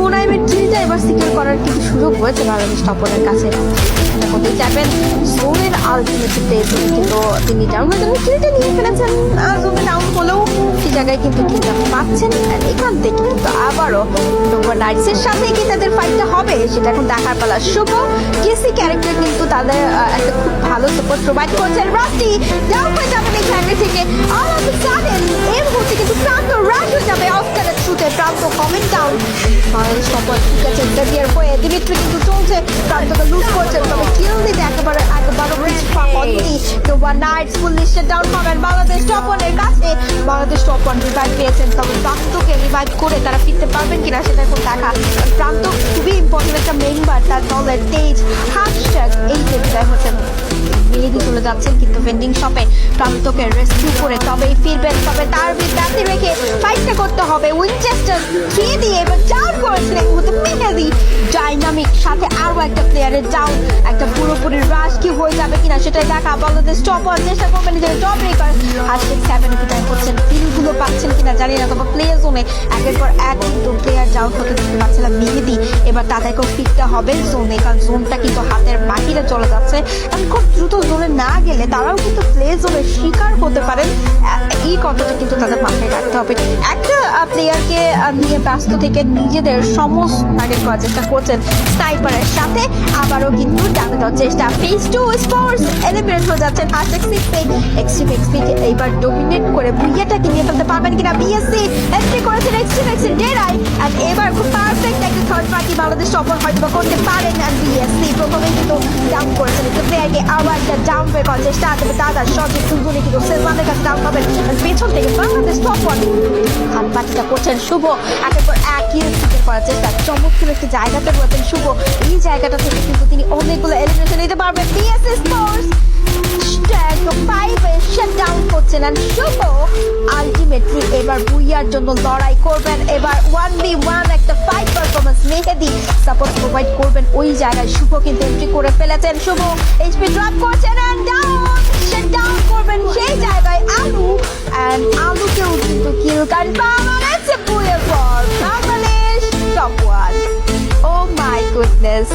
মোনাইমের ট্রিটা এবার সিকিউর করার কিছু সুযোগ হয়েছে বাংলাদেশ টপরের কাছে। করতেই চাইবেন জোনের আলটিমেট পেয়েছেন কিন্তু তিনি ডাউন হয়ে যাবেন ট্রিটা নিয়ে ফেলেছেন। জোনে ডাউন হলেও সেই জায়গায় কিন্তু কিনটা পাচ্ছেন এখান থেকে কিন্তু আবারও ডোভার নাইটসের সাথে কি তাদের ফাইটটা হবে, সেটা এখন দেখার পালা শুভ। কেসি ক্যারেক্টার কিন্তু তাদের একটা খুব ভালো সাপোর্ট প্রোভাইড করছেন রাস্টি ডাউন হয়ে যাবেন কমেন্ট ডাউন বাংলাদেশ ঠিক আছে ইন্টারভিয়ার হয়ে দিমিত্রি কিন্তু চলছে প্রান্তকে লুজ করছেন তবে কিল দিতে একেবারে একেবারে রিচ পাওয়ানি নোভা নাইটস ফুল ডাউন পাবেন বাংলাদেশ টপ ওয়ানের কাছে বাংলাদেশ টপ ওয়ান রিভাইভ পেয়েছেন তবে প্রান্তকে রিভাইভ করে তারা ফিরতে পারবেন কিনা সেটা এখন দেখা। প্রান্ত খুবই ইম্পর্টেন্ট একটা মেম্বার তার দলের তেজ হ্যাশট্যাগ যাচ্ছেন কিন্তু ভেন্ডিং শপে প্রান্তকে রেস্কিউ করে তবেই ফিরবেন। তবে তার বিদ্যার্থী রেখে ফাইটটা করতে হবে। উইনচেস্টার থ্রি দিয়ে এবার ডাউন করেছিলেন মুহূর্তে মেহেদি ডাইনামিক সাথে আরও একটা প্লেয়ারের ডাউন একটা পুরোপুরি রাশ কি হয়ে যাবে কিনা সেটাই দেখা। বাংলাদেশ টপ হওয়ার চেষ্টা করবেন নিজের টপ রেকার হাসিক সেভেন বিদায় করছেন। ফিলগুলো পাচ্ছেন কিনা জানি না, তবে প্লে জোনে একের পর এক কিন্তু প্লেয়ার ডাউন হতে দেখতে পাচ্ছিলাম। মেহেদি এবার তাদেরকেও ফিরতে হবে। জোনে কারণ জোনটা কিন্তু হাতের বাহিরে চলে যাচ্ছে। এখন খুব দ্রুত জোনে না গেলে তারাও কিন্তু প্লে জোনের শিকার হতে পারেন। এই কথাটা কিন্তু তাদের মাথায় রাখতে হবে। একটা প্লেয়ারকে নিয়ে ব্যস্ত থেকে নিজেদের সমস্ত টার্গেট করার চেষ্টা করছেন স্নাইপারের সাথে। আবারও কিন্তু ডাকে দেওয়ার চেষ্টা। ফেস টু স্পোর্টস এলিমিনেট হয়ে যাচ্ছেন সিক্সে এক্সট্রিম এক্সপি এইবার ডোমিনেট করে ভুইয়াটাকে নিয়ে ফেলতে পারবেন কিনা? বিএসসি এন্ট্রি করেছেন এক্সট্রিম এক্সি ডেরাই আর এবার খুব পারফেক্ট একটা বাংলাদেশ সফল হয়তো বা করতে পারেন আর বিএসসি প্রথমে কিন্তু ডাউন করেছেন একটু প্লেয়ারকে আবার একটা ডাউন বের করার চেষ্টা তবে দাদা সঠিক সুন্দরী কিন্তু সেলমানের কাছে ডাউন পাবেন। পেছন থেকে বাংলাদেশ সফল হাত পাটিটা করছেন শুভ। একের পর এক ইয়ে করার চেষ্টা। চমৎকার একটি জায়গাতে রয়েছেন শুভ। এই জায়গাটা থেকে কিন্তু তিনি অনেকগুলো এলিমিনেশন নিতে পারবেন। বিএসসি স্পোর্টস ফাইভে শাট ডাউন করছেন। এবার বুইয়ার জন্য লড়াই করবেন। এবার ওয়ান বি ওয়ান একটা fight performance Mehedi support provide করবেন। ওই জায়গায় শুভ কিন্তু এন্ট্রি করে ফেলেছেন। শুভ এইচপি ড্রপ করছেন and ডাউন ডাউন করবেন সেই জায়গায় আলু। And আলুকেও কিন্তু কিল বুয়ের পর। Top one Oh my goodness.